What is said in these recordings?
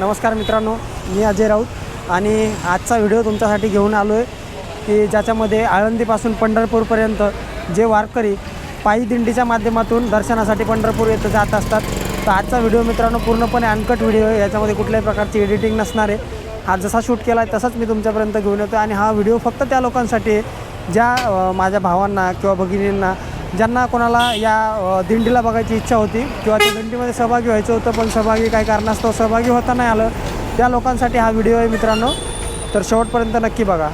नमस्कार मित्रांनो मी अजय राऊत आणि आजचा व्हिडिओ तुमच्यासाठी घेऊन आलो आहे की ज्याच्यामध्ये आळंदीपासून पंढरपूरपर्यंत जे वारकरी पायी दिंडीच्या माध्यमातून दर्शनासाठी पंढरपूर येथे जात असतात. तर आजचा व्हिडिओ मित्रांनो पूर्णपणे अनकट व्हिडिओ आहे. याच्यामध्ये कुठल्याही प्रकारची एडिटिंग नसणार आहे. हा जसा शूट केला आहे तसाच मी तुमच्यापर्यंत घेऊन येतो आणि हा व्हिडिओ फक्त त्या लोकांसाठी आहे ज्या माझ्या भावांना किंवा भगिनींना ज्यांना कोणाला या दिंडीला बघायची इच्छा होती किंवा त्या दिंडीमध्ये सहभागी व्हायचं होतं पण सहभागी काही कारणास्तव सहभागी होता नाही आलं त्या लोकांसाठी हा व्हिडिओ आहे मित्रांनो. तर शेवटपर्यंत नक्की बघा.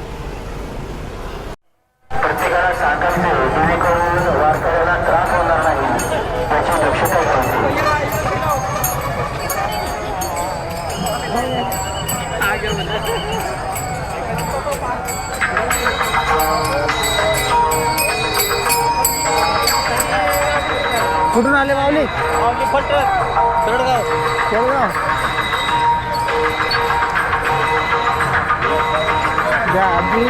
कुठून आले माऊली? केळगाव द्या आजी.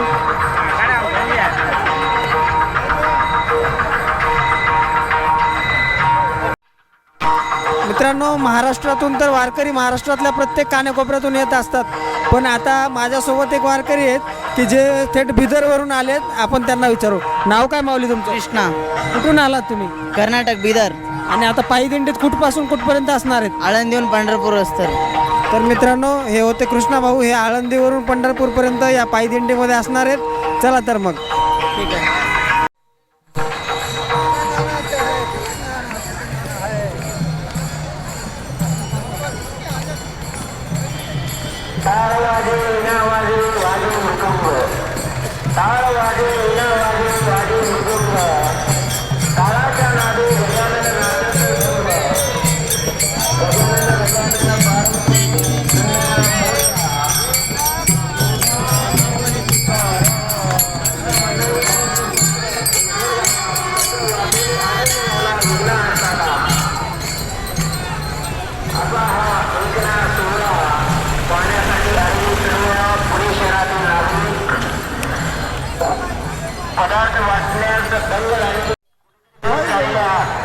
मित्रांनो महाराष्ट्रातून तर वारकरी महाराष्ट्रातल्या प्रत्येक कानेकोपऱ्यातून येत असतात. पण आता माझ्यासोबत एक वारकरी आहेत. की जे थेट बिदरवरून आलेत आपण त्यांना विचारू. नाव काय माऊली तुमचं? कृष्णा. कुठून आलात तुम्ही? कर्नाटक बिदर. आणि आता पायी दिंडीत कुठपासून कुठपर्यंत असणार आहेत? आळंदीहून पंढरपूर अस्तर तर मित्रांनो हे होते कृष्णा भाऊ. हे आळंदीवरून पंढरपूरपर्यंत या पायी दिंडीमध्ये असणार आहेत. चला तर मग. ठीक आहे. தாழ்வாக உணவாக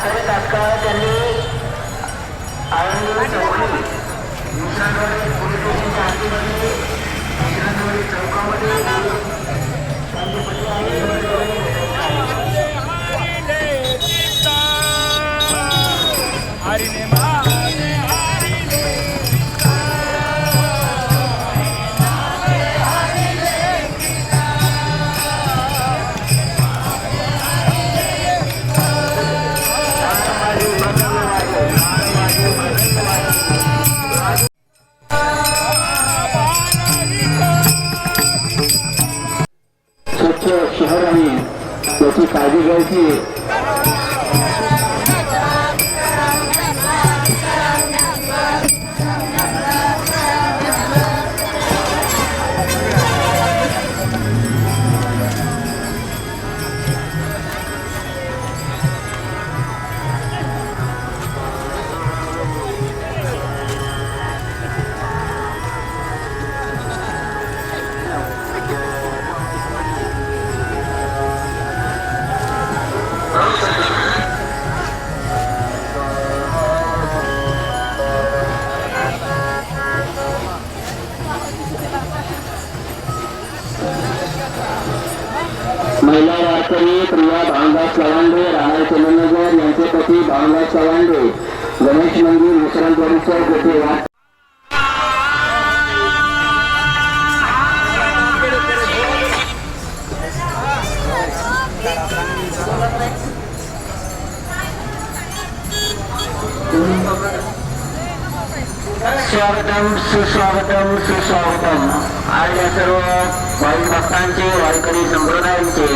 तरी तात्काळ त्यांनी आळंदी चौकी दिवसांद्वारे पोलीस स्टेशनच्या हद्दीमध्ये दिवसांद्वारे चौकामध्ये आहे महिला वारकरी प्रिया भावनदास चव्हाणडे राहणार चंदनगर यांचे पती भावनदास चव्हाणडे गणेश मंदिर विश्राम परिसर येथे स्वागतम सुस्वागतम सुस्वागतम. आज या सर्व वाई भक्तांचे वारकरी संप्रदायांचे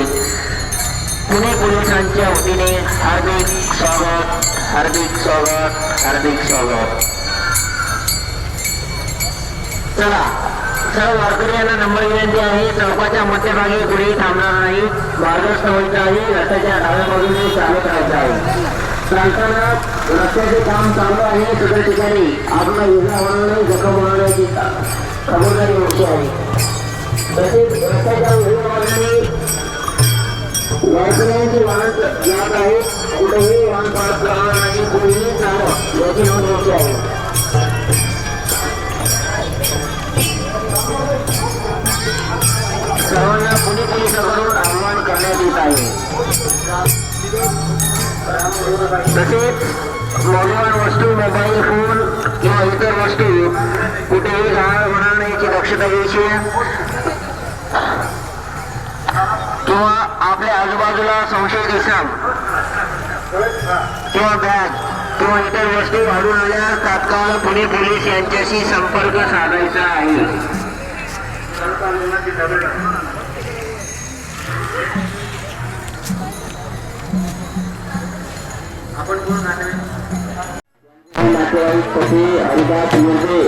पुणे पोलिसांच्या वतीने हार्दिक स्वागत हार्दिक स्वागत हार्दिक स्वागत. चला सर्व वारकऱ्यांना नंबर विनंती आहे चौकाच्या मध्यभागी कुठेही थांबणार नाही. मार्गस्थ व्हायचं आहे रस्त्याच्या डाव्या बाजूने चालत राहायचं आहे. चालताना रस्त्याचे काम चालू आहे सगळ्या ठिकाणी आपला इजा होणार नाही जखम होणार नाही खबरदारी घ्यायची आहे. तसेच भ्रष्टाचार होऊ मागणी वाचनाची वाहन जात आहे कुठेही वाहन पाहत राहणार नाही कोणीही जावं याची नोंद होती आहे. सर्वांना पुणे पोलिसांकडून आव्हान करण्यात येत आहे तसेच मौल्यवान वस्तू मोबाईल फोन किंवा इतर वस्तू कुठेही राहणार होणार नाही याची दक्षता घ्यायची किंवा आपल्या आजूबाजूला संशय दिसाल किंवा बॅग किंवा इतर वस्तू आढळून आल्यास तात्काळ पुणे पोलीस यांच्याशी संपर्क साधायचा आहे. आपण नातेवाईक पती हरिदास मुंडे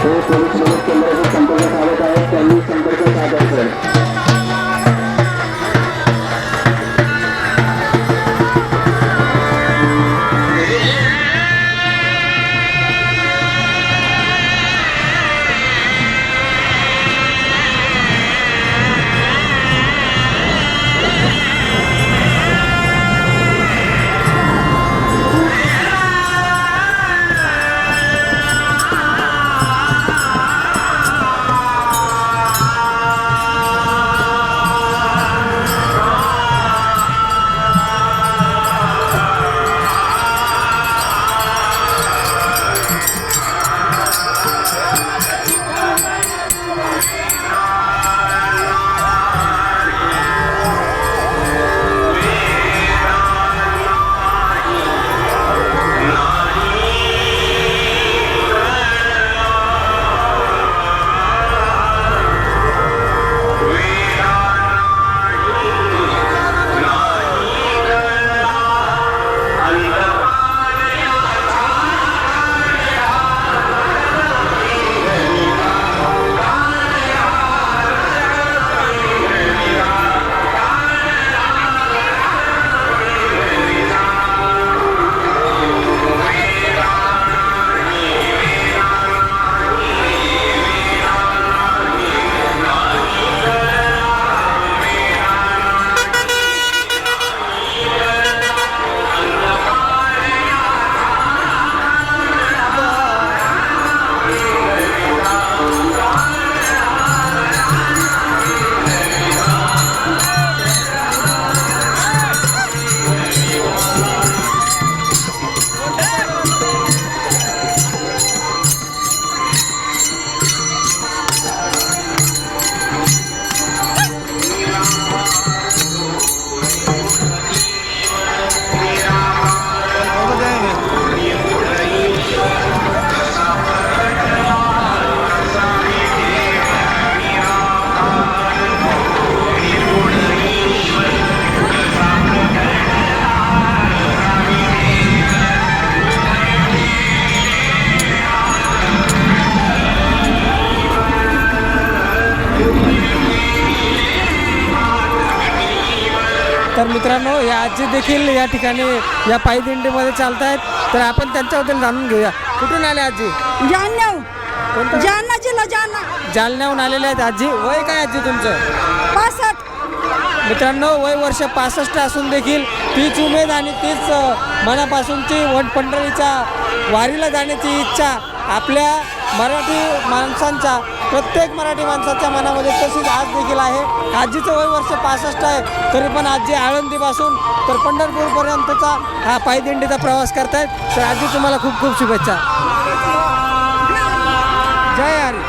हे पोलीस मदत केंद्राशी संपर्क साधत आहेत त्यांनी संपर्क साधायचा मित्रांनो या आजी देखील या ठिकाणी या पायी दिंडीमध्ये चालत आहेत तर आपण त्यांच्याबद्दल जाणून घेऊया. कुठून आले आजी? जालन्याव कोणतं? जालना जिल्हा जालना. जालन्याहून आलेले आहेत आजी. वय काय आजी तुमचं? पासष्ट. मित्रांनो वय वर्ष पासष्ट असून देखील तीच उमेद आणि तीच मनापासूनची वट पंढरीच्या वारीला जाण्याची इच्छा आपल्या मराठी माणसांच्या प्रत्येक मराठी माणसाच्या मनामध्ये तशीच आज देखील आहे. आजीचं वय वर्ष पासष्ट आहे तरी पण आजी आळंदीपासून तर पंढरपूरपर्यंतचा हा पायदिंडीचा प्रवास करतायत. तर आजी तुम्हाला खूप खूप शुभेच्छा. जय हरी.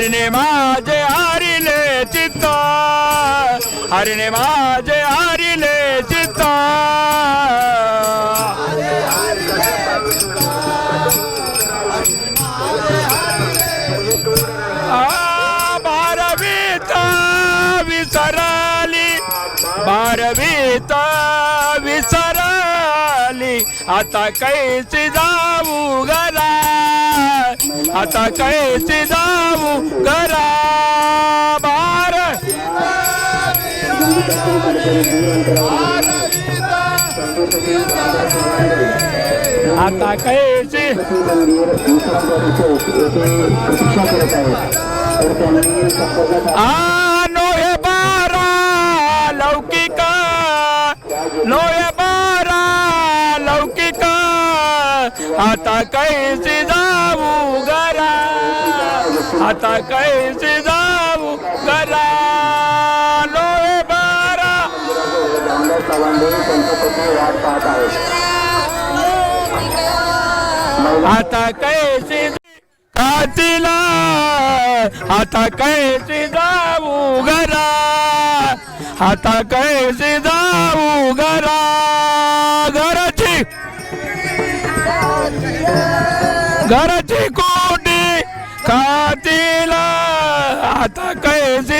हरणे माझे हरिले चित्त. हरणे माझे हरिले चित्त. आ, बारवीत विसरली बारवीत विसरली. आता कैसी जा आता कैसे जाऊ करा बार। आता कैसे आनो हे बारा लौकिक लोहे बारा लौकिक आता कैसे जाऊ आता कैसे जाऊ? घरा लोहे बारा. आता कैसे कातीला. आता कैसे जाऊ? घरा. आता कैसे जाऊ? घरा. घराची. घराची कोटी. का आता कैसे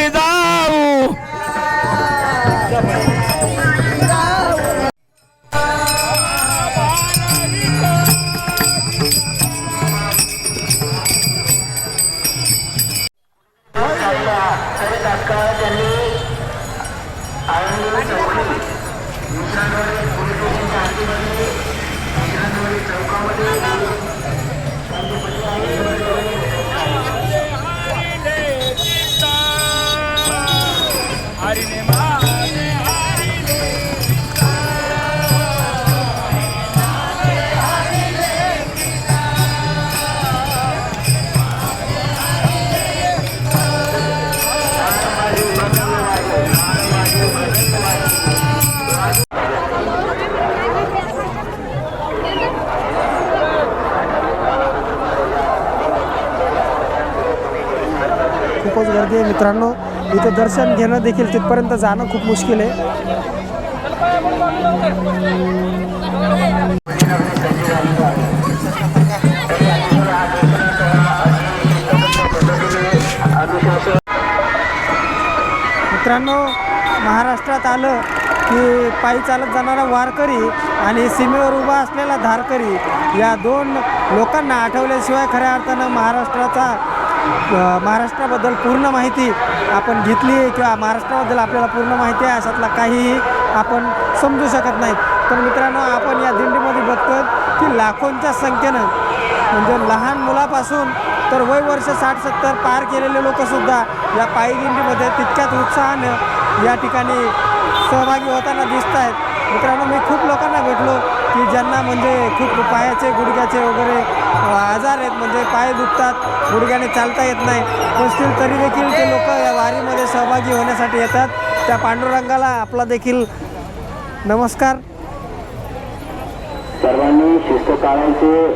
खूपच गर्दी आहे मित्रांनो. इथे दर्शन घेणं देखील तिथपर्यंत जाणं खूप मुश्किल आहे. मित्रांनो महाराष्ट्रात आलं की पायी चालत जाणारा वारकरी आणि सीमेवर उभा असलेला धारकरी या दोन लोकांना आठवल्याशिवाय खऱ्या अर्थानं महाराष्ट्राचा महाराष्ट्राबद्दल पूर्ण माहिती आपण घेतली किंवा महाराष्ट्राबद्दल आपल्याला पूर्ण माहिती आहे अशातला काहीही आपण समजू शकत नाही. तर मित्रांनो आपण या दिंडीमध्ये बघतो की लाखोंच्या संख्येनं म्हणजे लहान मुलापासून तर वय वर्ष साठ सत्तर पार केलेले लोकसुद्धा या पायी दिंडीमध्ये तितक्याच उत्साहानं या ठिकाणी सहभागी होताना दिसत आहेत मित्रांनो मी खूप लोकांना भेटलो की ज्यांना म्हणजे खूप पायाचे गुडघ्याचे वगैरे आजार आहेत म्हणजे पाय दुखतात गुडघ्याने चालता येत नाही. पण स्टील तरी देखील ते लोक या वारीमध्ये सहभागी होण्यासाठी येतात. त्या पांडुरंगाला आपला देखील नमस्कार. सर्वांनी शिस्त